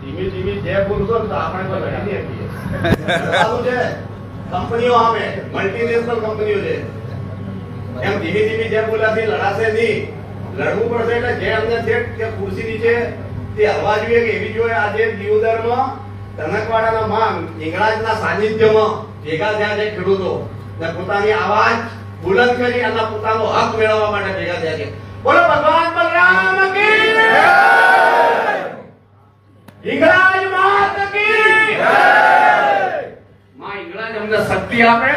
ધીમે ધીમે જે બોલશો તો આપણે તો લડી નહીં છે. કંપનીઓ આવે મલ્ટીનેશનલ કંપનીઓ છે. એમ ધીમે ધીમે જે બોલ્યાથી લડાશે નહીં. લડવું પડશે એટલે જે અમને છે કે ખુરશી નીચે તે હવા જોઈએ કે એવી જોઈએ, આજે દિયોદરમાં ધનકવાડાના માન, ઇંગળાજના સાનિધ્યમાં ભેગા થયા છે ખેડૂતો. ને પોતાની અવાજ બુલંદ કરી અને પોતાનો હક મેળવવા માટે ભેગા થયા છે. બોલો ભગવાન બલરામ કી! હિંગળાજ માત કી! માં હિંગળાજ અમને શક્તિ આપે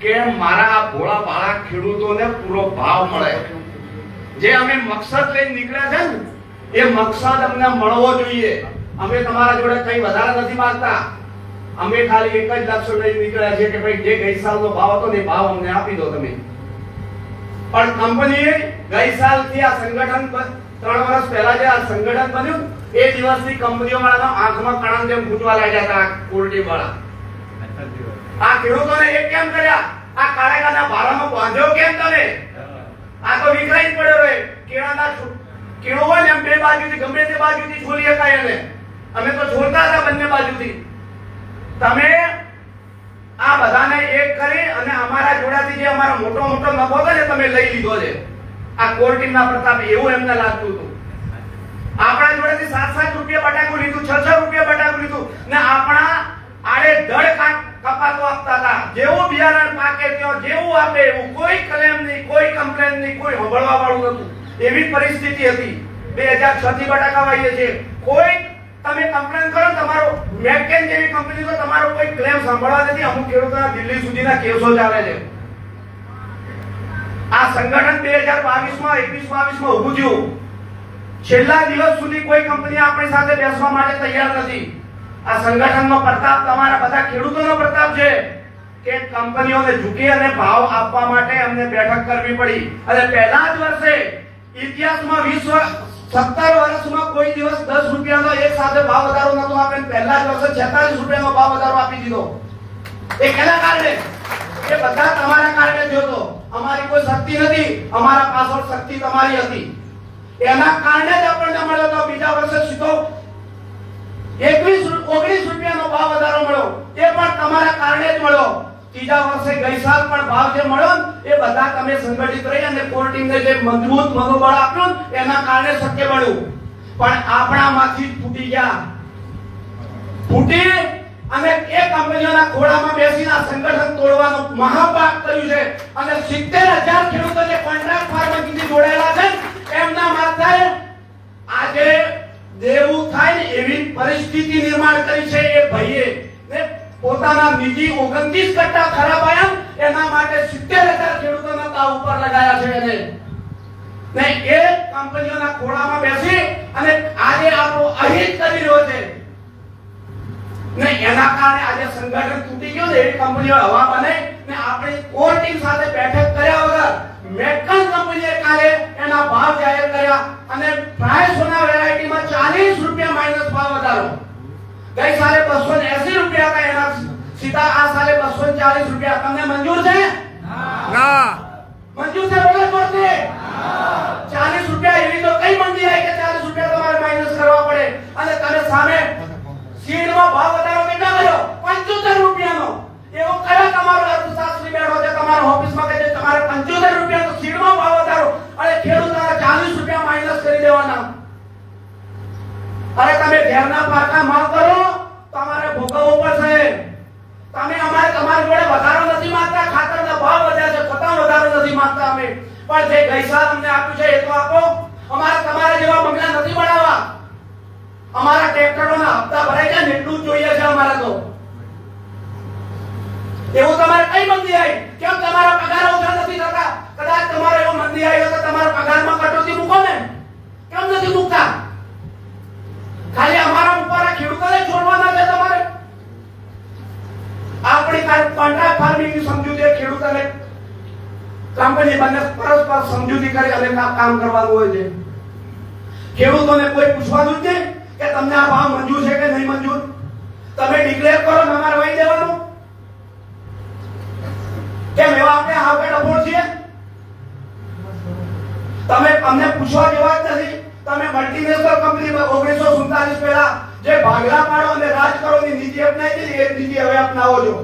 કે મારા ભોળા ભાળા ખેડૂતોને પૂરો ભાવ મળે. જે અમે મકસદ લઈને નીકળ્યા છે ને, એ મકસદ અમને મળવો જોઈએ. અમે તમારા જોડે કઈ વધારે નથી માંગતા. અમે ખાલી એક જ લક્ષ્ય લઈને નીકળ્યા છે કે ભાઈ જે ગઈ સાલનો ભાવ હતો ને ભાવ અમને આપી દો તમે. પણ કંપનીએ ગઈ સાલથી આ સંગઠન ત્રણ વર્ષ પહેલા જે આ સંગઠન બન્યું, એ દિવસથી કંપનીઓ વાળાના આંખમાં કણા જેમ ફૂટવા લાગ્યા હતા કોર્ટી વાળા આ ખેડૂતોને એક કેમ કર્યા? આ કાળેગાના ભારામાં બાંધ્યો કેમ તમે આ તો વિખરાઈ જ પડ્યો રહે. કેળાના છો- કેળો હોય ને એમ બે બાજુથી, ગમે તે બાજુથી છોલી શકાય એને. અમે તો છોડતા હતા બંને બાજુથી. તમે આ બધાને એક કરી અને અમારા જોડાથી જે અમારો મોટો મોટો નફો હતો ને તમે લઈ લીધો છે. આ કોર્ટિંગના પ્રતાપે એવું એમને લાગતું હતું. આપણા જોડેથી સાત સાત રૂપિયા બટાકું લીધું છ છ રૂપિયા બટાકું લીધું ને આપણા આડે દળ કપાતો આપતા હતા. જેવું બિયારણ પાકે ત્યાં, જેવું આપે એવું કોઈ ક્લેમ નહીં, કોઈ કમ્પ્લેન નહીં, કોઈ હોબળવા વાળું નતું એવી પરિસ્થિતિ હતી. બે હજાર છ થી બટાકા વાઈએ છીએ. કોઈ તમે કમ્પ્લેન કરો, તમારો મેકેન જેવી કંપની તો તમારો કોઈ ક્લેમ સાંભળવા નથી. અમુક ખેડૂતોના દિલ્હી સુધીના કેસો ચાલે છે. આ સંગઠન બે હજાર બાવીસમાં એકવીસ બાવીસમાં ઉભું થયું. છેલ્લા દિવસ સુધી કોઈ કંપની આપણી સાથે બેસવા માટે તૈયાર નથી. આ સંગઠનનો પ્રતાપ તમારા બધા ખેડૂતોનો પ્રતાપ છે કે કંપનીઓને ઝૂકી અને ભાવ આપવા માટે અમને બેઠક કરવી પડી. અને પહેલા જ વર્ષે ઇતિહાસમાં વીસ 17 વર્ષમાં કોઈ દિવસ દસ રૂપિયાનો એક સાથે ભાવ વધારો નતો આપે પહેલા જ વર્ષે 46 રૂપિયાનો ભાવ વધારો આપી દીધો. એ કેના કારણે? એ બધા તમારા કારણે હતો. અમારી કોઈ શક્તિ નથી, અમારા પાછળ શક્તિ તમારી હતી. એના કારણે જ આપણને મળ્યો તો બીજા વર્ષે સીધો એકવીસ ઓગણીસ રૂપિયાનો ભાવ વધારો મળ્યો. એ પણ તમારા કારણે જ મળ્યો. ત્રીજા વર્ષે ગઈ સાલ પણ ભાવ જે મળ્યો એ બધા તમે સંગઠિત રહી અને કોર્ટિંગને જે મજબૂત મનોબળ આપ્યું એના કારણે શક્ય બન્યું. પણ આપણામાંથી ફૂટી ગયા. ફૂટી અને કંપનીઓના ખોળામાં બેસીને સંગઠન તોડવાનો મહાપાપ કર્યું છે. અને સિત્તેર હજાર ખેડૂતો જે કોન્ટ્રાક્ટ ફાર્મિંગથી જોડાયેલા છે એમના માથાએ આજે દેવું થાય ને એવી પરિસ્થિતિ નિર્માણ કરી છે એ ભાઈએ. ને પોતાના નીતિ 29 કટ્ટા ખરાબ આયા એના માટે 70000 ખેડૂતોના તા ઉપર લગાયા છે એને. ને એ કંપનીઓના ખોળામાં બેસી અને આજે આપણો અહિત કરી રહ્યો છે. ને એના કારણે આજે સંગઠન તૂટી ગયું ને એવી કંપનીઓ હવા બને ને આપણે કોર ટીમ સાથે બેઠક કર્યા વગર મેકન કંપનીએ કાલે એના ભાવ જાહેર કર્યા અને પ્રાય સોના વેરાયટીમાં 40 રૂપિયા માઇનસ ભાવ વધારો ગઈ સાલે 280 રૂપિયા હતા એના સીધા આ સાલે 240 રૂપિયા. તમને મંજૂર છે? ના. મંજૂર છે બોલે જોરથી 40 રૂપિયા એવી તો કઈ મંદી આવી કે 40 રૂપિયા તમારે માઇનસ કરવા પડે અને તમે સામે સીડમાં ભાવ વધારો કેટલા કર્યો 75 રૂપિયાનો એવો કયો તમારો અર્થશાસ્ત્રી બેઠો છે તમારા ઓફિસમાં કે જે તમારે 75 રૂપિયાનો સીડમાં ભાવ વધારો અને ખેડૂતોને 40 રૂપિયા માઇનસ કરી દેવાના ઘેરના પાકા માફ કરો, તમારે ભોગવવું પડશે. તમે અમારે તમારી જોડે વધારો નથી માંગતા, ખાતરના ભાવ વધ્યા છે, છતાં વધારો નથી માંગતા અમે. પણ જે ગઈ તમને આપ્યું છે એ તો આપો. અમારે તમારા જેવા બંગલા નથી બનાવવા. અમારા ટ્રેક્ટરોના હપ્તા ભરાઈ જાય ને એટલું જોઈએ છે અમારે તો. એવું તમારે કઈ મંદી આવી? કેમ તમારા પગાર ઓછા નથી થતા? કદાચ તમારે એવો મંદી આવ્યો તો તમારા પગારમાં કટોતી મૂકો ને. કેમ નથી મૂકતા? ખાલી અમારા ઉપર ખેડૂતોને છોડવાના છે તમારે. આપણી કોન્ટ્રાક્ટ ફાર્મિંગની સમજૂતી ખેડૂતોને કંપની બંને પરસ્પર સમજૂતી કરી અને કામ કરવાનું હોય છે. ખેડૂતોને કોઈ પૂછવાનું જ નહીં કે તમને આ ભાવ મંજૂર છે કે નહીં મંજૂર? તમે ડિક્લેર કરો તમારે વહી દેવાનું કેમ એવા આપણે હાવ કે છીએ? તમે અમને પૂછવા જેવા જ નથી. તમે મલ્ટીનેશનલ કંપનીમાં ઓગણીસો સુડતાલીસ પહેલા જે ભાગલા પાડો અને રાજ કરોની નીતિ અપનાવી હતી એ નીતિ હવે અપનાવો છો.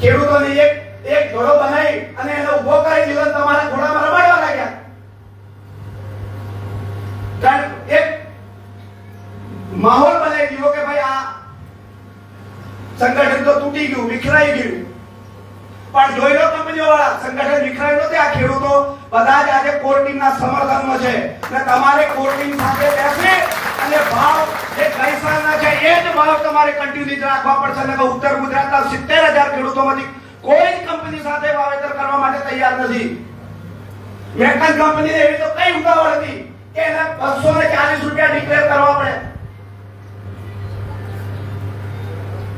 ખેડૂતોને એક એક ઘોડો બનાવી અને એને ઊભો કરી દીધો તમારા ઘોડામાં રમાડવા લાગ્યા. એક માહોલ બનાવી દીધો કે ભાઈ આ સંગઠન તો તૂટી ગયું, વિખરાઈ ગયું. પણ જોઈ લો કંપનીઓ વાળા સંગઠન વિખરાયું નથી આ ખેડૂતો બધા જ આજે કોર ટીમના સમર્થનમાં છે. અને તમારે કોર ટીમ સાથે બેસી અને ભાવ જે ગઈ સાલના છે, એ જ ભાવ તમારે કન્ટિન્યુ રાખવા પડશે. અને ઉત્તર ગુજરાતના સિત્તેર હજાર ખેડૂતોમાંથી કોઈ કંપની સાથે વાવેતર કરવા માટે તૈયાર નથી. મેકન કંપની એવી તો કઈ ઉતાવળ હતી કે એને બસો ને ચાલીસ રૂપિયા ડિક્લેર કરવા પડે.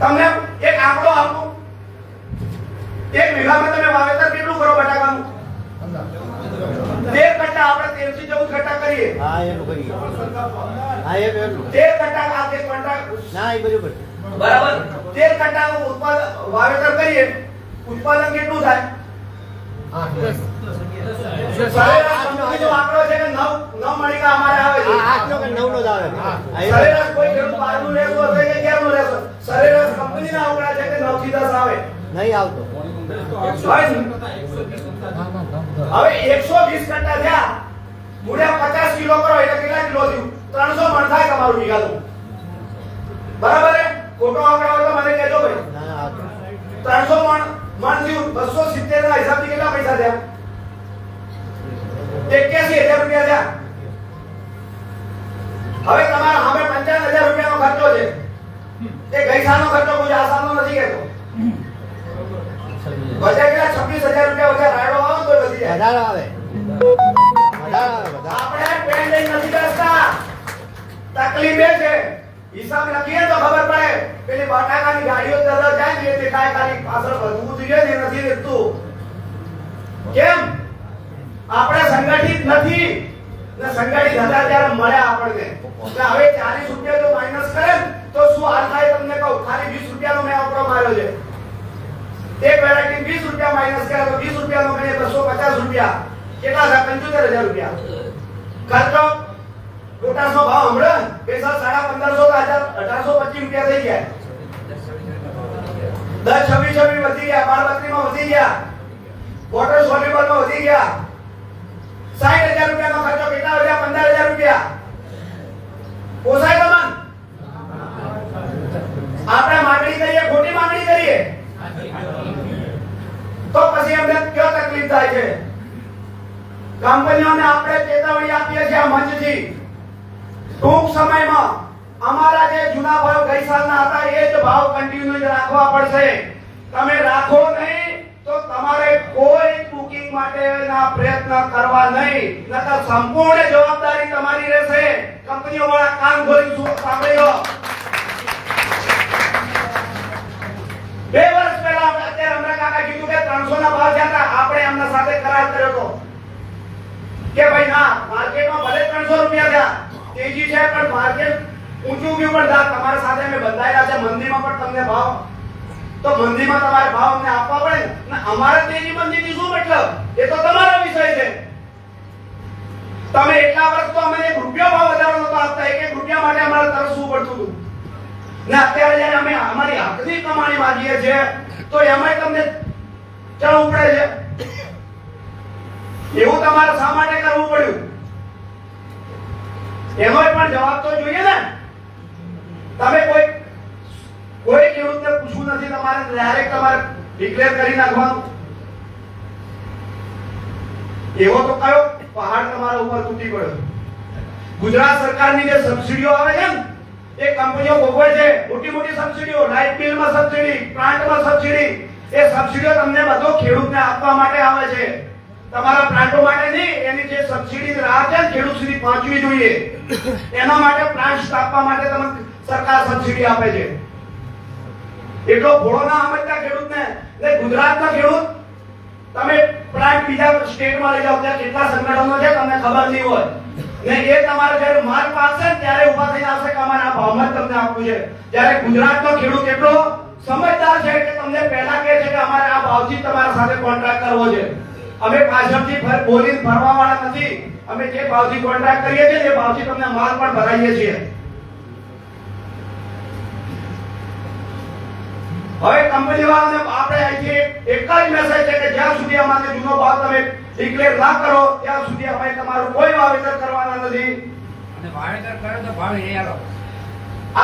તમને એક આંકડો આપું? એક વીઘામાં તમે વાવેતર કેટલું કરો બટાકાનું? તેર કટ્ટા આપણે તેરથી ચૌદ કટ્ટા કરીએ. હા એનું કરીએ હા એ એટલું તેર કટ્ટા આ તે કટ્ટા ના એ બરોબર. બરાબર? તેર કટ્ટાનું ઉત્પાદન વાવેતર કરીએ ઉત્પાદન કેટલું થાય? આંકડો છે કે નવ? નવ મણિકા અમારે આવે છે. આઠ કે નવ નો જ આવે. સરેરાશ કોઈ ખેડૂત બારનું લેતો હશે કે અગિયારનું લેતો સરેરાશ કંપનીના આંકડા છે કે નવથી દસ આવે? નહીં આવતો. હવે એકસો વીસ કટ્ટા થયા. ગુણ્યા પચાસ કિલો કરો, એટલે કેટલા કિલો થયું? ત્રણસો મણ થાય તમારું વીઘાનું બરાબર ખોટો આંકડા તો મને કહેજો ભાઈ. ત્રણસો મણ મણ થયું. બસો સિત્તેર ના હિસાબથી કેટલા પૈસા થયા? એક્યાસી હજાર રૂપિયા થયા. હવે તમારા સામે પંચાવન હજાર રૂપિયાનો ખર્ચો છે. એ ગઈ સાલનો ખર્ચો કોઈ આ સાલનો નથી કહેતો. વધ્યા કેટલા? છવ્વીસ હજાર રૂપિયા વધ્યા રાયડો આવે તો વધી જાય. વધારે આવે. આપણે પેન લઈ નથી બેસતા. તકલીફ એ છે. હિસાબ લખીએ તો ખબર પડે. પેલી બટાકાની ગાડીઓ તરફ જાય છે એ દેખાય ખાલી પાછળ ને નથી દેખતું કેમ? આપણે સંગઠિત નથી. ને સંગઠિત હતા ત્યારે મળ્યા આપણને. એટલે હવે ચાલીસ રૂપિયા જો માઇનસ કરે તો શું હાલ થાય તમને કહું? ખાલી વીસ રૂપિયાનો મેં આંકડો માર્યો છે. એક વેરાયટી વીસ રૂપિયા માઇનસ કર્યા તો વીસ રૂપિયાનો ગણીએ બસો પચાસ રૂપિયા. કેટલા થાય? પંચોતેર હજાર રૂપિયા. ખર્ચો? પોટાશનો ભાવ, હમણાં સાલ સાડા પંદરસો હજાર અઢારસો પચીસ રૂપિયા થઈ ગયા. દસ છવ્વીસ છવ્વીસ વધી ગયા બાર બત્રીસમાં વધી ગયા. વોટર સોલ્યુબલમાં વધી ગયા. સાઈઠ હજાર રૂપિયાનો ખર્ચો કેટલા વધ્યા? પંદર હજાર રૂપિયા. પોસાય તમને? આપણે માંગણી કરીએ, ખોટી માંગણી કરીએ. તો પછી એમને કયો તકલીફ થાય છે? કંપનીઓને આપણે ચેતવણી આપીએ છીએ આ મંચથી. ટૂંક સમયમાં અમારા જે જૂના ભાવ ગઈ હતા, એ જ ભાવ કન્ટિન્યુ રાખવા પડશે. તમે રાખો નહીં, તો તમારે કોઈ બુકિંગ માટેના પ્રયત્ન કરવા નહીં. નકર સંપૂર્ણ જવાબદારી તમારી રહેશે. કંપનીઓ વાળા કામ ખોલી શું 300 ના ભાવ થયા આપણે એમના સાથે કરાર કર્યો હતો કે ભાઈ ના માર્કેટમાં ભલે 300 રૂપિયા થયા, તેજી છે, પણ માર્કેટ ઊંચું ગયું પણ દા તમારા સાથે અમે બંધાયેલા છે, મંદીમાં પણ તમને ભાવ. તો મંદીમાં તમારે ભાવ અમને આપવા પડે ને? અમારે તેજી મંદીથી શું મતલબ? એ તો તમારો વિષય છે. તમે એટલા વર્ષ તો અમને એક રૂપિયો ભાવ વધારો નતો આપતા એક એક રૂપિયા માટે અમારે તરસવું પડતું હતું? ને અત્યારે જ્યારે અમે અમારી હકની કમાણી માંગીએ છીએ, તો એમાંય તમને ચડવું પડે છે. એવું તમારે શા માટે કરવું પડ્યું? એનો પણ જવાબ તો જોઈએ ને. તમે કોઈ કોઈ ખેડૂતને પૂછવું નથી તમારે ડાયરેક્ટ તમારે ડિક્લેર કરી નાખવાનું. એવો તો કયો પહાડ તમારા ઉપર તૂટી પડ્યો? ગુજરાત સરકારની જે સબસિડીઓ આવે છે ને, એ કંપનીઓ ભોગવે છે. મોટી મોટી સબસિડીઓ લાઇટ બિલમાં સબસિડી પ્લાન્ટમાં સબસિડી એ સબસિડીઓ તમને બધો ખેડૂતને આપવા માટે આવે છે. તમારા પ્લાન્ટો માટે નહીં, એની જે સબસિડી રાહ છે ખેડૂત સુધી પહોંચવી જોઈએ. એના માટે પ્લાન્ટ સ્થાપવા માટે તમને સરકાર સબસિડી આપે છે. એટલો ભોળો ના સમજતા ખેડૂતને. એટલે ગુજરાતના ખેડૂત, તમે પ્લાન્ટ બીજા સ્ટેટમાં લઈ જાઓ, ત્યાં કેટલા સંગઠનો છે તમને ખબર નહીં હોય. ને એ તમારે જ્યારે માલ પાસે ત્યારે ઊભા થઈને આવશે કે અમારે ભાવમાં તમને આપવું છે. જ્યારે ગુજરાતનો ખેડૂત એટલો સમજદાર છે કે તમને પહેલા કહે છે કે અમારે આ ભાવજી તમારા સાથે કોન્ટ્રાક્ટ કરવો છે. અમે પાછળથી બોલી ભરવાવાળા નથી. અમે જે ભાવજી કોન્ટ્રાક્ટ કરીએ છીએ એ ભાવજી તમને માલ પણ ભરાઈએ છીએ. હવે કંપની વાળાને આપણે અહીંથી એક જ મેસેજ છે કે જ્યાં સુધી અમારે જૂનો ભાવ તમે ડિક્લેર ના કરો ત્યાં સુધી અમે તમારું કોઈ વાવેતર કરવાના નથી. અને વાવેતર કરો તો ભાવ એ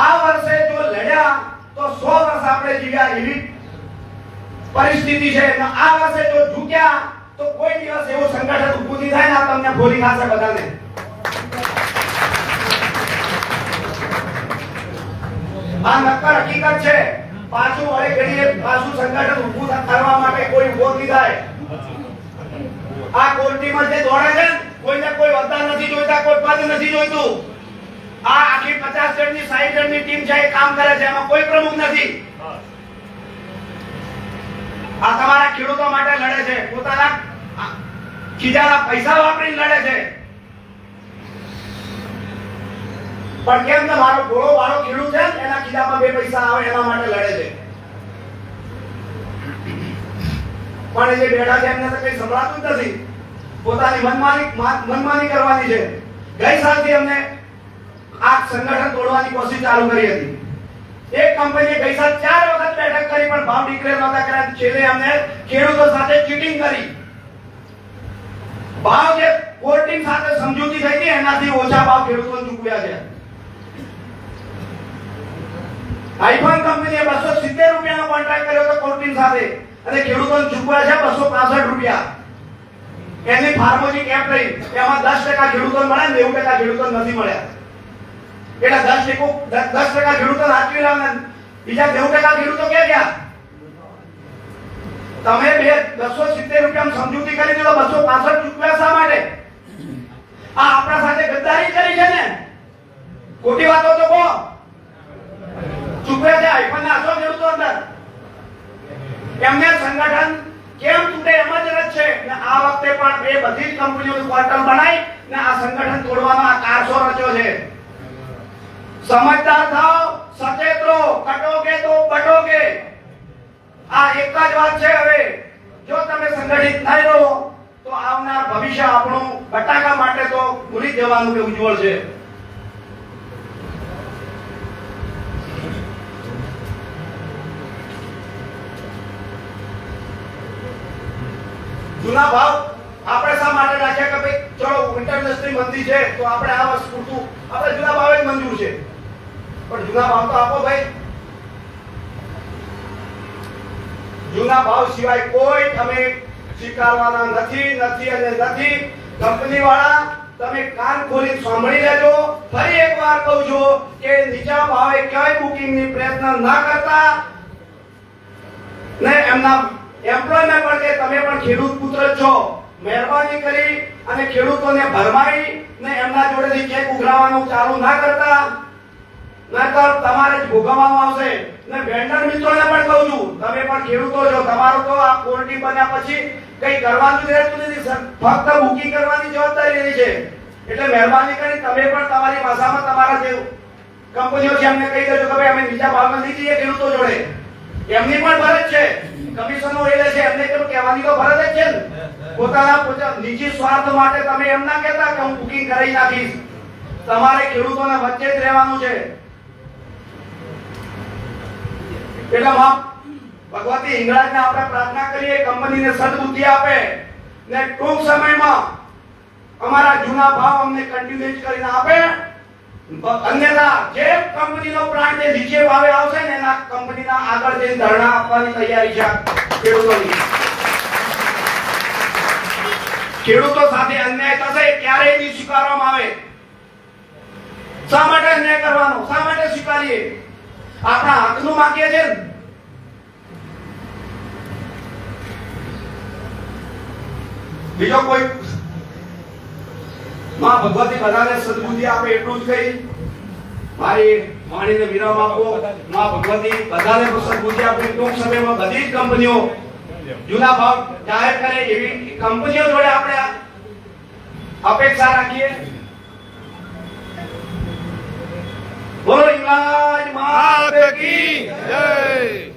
આ વર્ષે જો લડ્યા તો 100 વર્ષ આપણે જીવ્યા એવી પરિસ્થિતિ છે. આ વર્ષે જો ઝૂક્યા, તો કોઈ દિવસ એવું સંકટ ઊભું નહીં થાય ને તમને ભોલી ખાશે બધાને. આ નક્કર હકીકત છે. પાછું વળે ઘડીએ પાછું સંગઠન ઊભું થ- કરવા માટે કોઈ ઊભો નહીં થાય. આ કોર્ટીમાં જે દોડે છે કોઈને કોઈ વરદાન નથી જોઈતા, કોઈ પદ નથી જોઈતું. આ આખી પચાસ જણની, સાહીઠ જણની ટીમ છે, એ કામ કરે છે. એમાં કોઈ પ્રમુખ નથી. આ તમારા ખેડૂતો માટે લડે છે. પોતાના ખીજાના પૈસા વાપરીને લડે છે. પણ કેમ કે મારો ઘોડો વાળો ખેડૂત છે એના ખીજામાં બે પૈસા આવે, એના માટે લડે છે. પણ જે બેઠા છે, એમને તો કઈ સંભળાતું જ નથી. પોતાની મનમાની મનમાની કરવાની છે. ગઈ સાલથી અમને આ સંગઠન તોડવાની કોશિશ ચાલુ કરી હતી. એક કંપનીએ ગઈ ચાર વખત બેઠક કરી, પણ ભાવ ડિક્લેર નહોતા કર્યા. છેલ્લે અમને ખેડૂતો સાથે ચીટિંગ કરી. ભાવ જે કોર્ટિંગ સાથે સમજૂતી થઈ હતી એનાથી ઓછા ભાવ ખેડૂતો ચૂકવ્યા છે. આઈફોન કંપનીએ બસો સિત્તેર રૂપિયાનો કોન્ટ્રાક્ટ કર્યો હતો કોર્ટિંગ સાથે. અને ખેડૂતોને ચૂકવ્યા છે બસો પાસઠ રૂપિયા. એની ફાર્મોજી કેપ રહી એમાં દસ ટકા ખેડૂતો મળ્યા, નેવું ટકા ખેડૂતો નથી મળ્યા. એટલે દસ ટકો દસ ટકા ખેડૂતો સાચવી લાવવાના બીજા નેવું ટકા ખેડૂતો ક્યાં ગયા? તમે બે બસો સિત્તેર રૂપિયા સમજૂતી કરી દીધો બસો પાસઠ ચૂકવ્યા શા માટે? આ આપણા સાથે ગદ્દારી કરી છે ને. ખોટી વાતો તો કહો. ચૂકવ્યા છે આઈફોન ના આસો ખેડૂતો અંદર. એમને સંગઠન કેમ તૂટે એમ જ રજ છે. ને આ વખતે પણ એ બધી જ કંપનીઓનું ક્વાર્ટર બનાવી ને આ સંગઠન તોડવાનો આ કારસો રચ્યો છે. સમજદાર થાઓ સચેત રહો કટોગે તો બટોગે આ એક જ વાત છે હવે. જો તમે સંગઠિત થઈ રહો, તો આવનાર ભવિષ્ય આપણું બટાકા માટે તો ભૂલી જવાનું કે ઉજ્જવળ છે. જૂના ભાવ આપણે શા માટે રાખ્યા કે ભાઈ, ચલો ઇન્ટરનેશનલ મંદી છે, તો આપણે આ પૂરતું આપણે જૂના ભાવે જ મંજૂર છે. પણ જૂના ભાવ તો આપો ભાઈ. જૂના ભાવ સિવાય કોઈ તમે સ્વીકારવાના નથી નથી અને નથી. કંપની વાળા તમે કાન ખોલી સાંભળી લેજો. ફરી એકવાર કહું છું કે નીચા ભાવે ક્યાંય બુકિંગની પ્રયત્ન ના કરતા. ને એમના એમ્પ્લોયમેન્ટ કે તમે પણ ખેડૂત પુત્ર છો. મહેરબાની કરી અને ખેડૂતોને ભરમાઈ ને એમના જોડેથી ચેક ઉઘરાવવાનું ચાલુ ના કરતા. નહીતર તમારે જ ભોગવવાનું આવશે. ને વેન્ડર મિત્રોને પણ કહું છું, તમે પણ ખેડૂતો છો, તમારું તો આ કોર્ટી બન્યા પછી કઈ કરવાનું રહેતું નથી ફક્ત બુકિંગ કરવાની જવાબદારી રહી છે. એટલે મહેરબાની કરી તમે પણ તમારી ભાષામાં તમારા જે કંપનીઓ છે, એમને કહી દેજો કે ભાઈ, અમે બીજા ભાવમાં નહીં જઈએ ખેડૂતો જોડે. એમની પણ ફરજ છે. કમિશનો એ છે, એમને કેમ કહેવાની તો ફરજ જ છે પોતાના પોતા નિજી સ્વાર્થ માટે તમે એમ ના કહેતા કે હું બુકિંગ કરાવી નાખીશ. તમારે ખેડૂતોના વચ્ચે જ રહેવાનું છે. એટલે માં ભગવતી હિંગળાજને આપણે પ્રાર્થના કરીએ, કંપનીને સદબુદ્ધિ આપે ને ટૂંક સમયમાં અમારા જૂના ભાવ અમને કન્ટિન્યુ કરીને આપે. અન્યથા જે કંપનીનો પ્લાન્ટ જે નીચે ભાવે આવશે ને એના કંપનીના આગળ જઈને ધરણા આપવાની તૈયારી છે ખેડૂતોની. ખેડૂતો સાથે અન્યાય થશે એ ક્યારેય નહીં સ્વીકારવામાં આવે. શા માટે અન્યાય કરવાનો? શા માટે સ્વીકારીએ? આપણા હકનું માંગીએ છે. ને બીજો કોઈ માં ભગવતી બધાને સદબુદ્ધિ આપે એટલું જ કહી, મારી વાણીને વિરામ આપો. માં ભગવતી બધાને સદબુદ્ધિ આપે ટૂંક સમયમાં બધી જ કંપનીઓ જૂના ભાવ જાહેર કરે એવી કંપનીઓ જોડે આપણે અપેક્ષા રાખીએ. બોલો ઇંગ્લાજ માત કી જય!